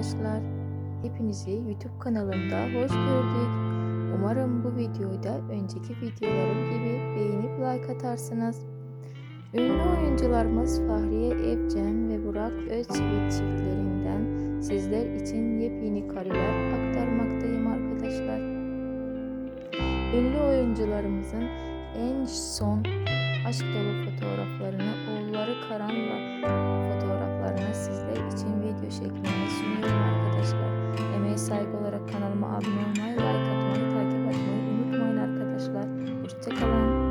arkadaşlar. Hepinizi YouTube kanalımda hoş gördük. Umarım bu videoyu da önceki videolarım gibi beğenip like atarsınız. Ünlü oyuncularımız Fahriye Evcen ve Burak Özçivit çiftlerinden sizler için yepyeni kareler aktarmaktayım arkadaşlar. Ünlü oyuncularımızın en son aşk dolu fotoğraflarını oğulları Karan'la Emeğe saygı olarak kanalıma abone olmayı, like atmayı, takip etmeyi unutmayın arkadaşlar. Hoşçakalın.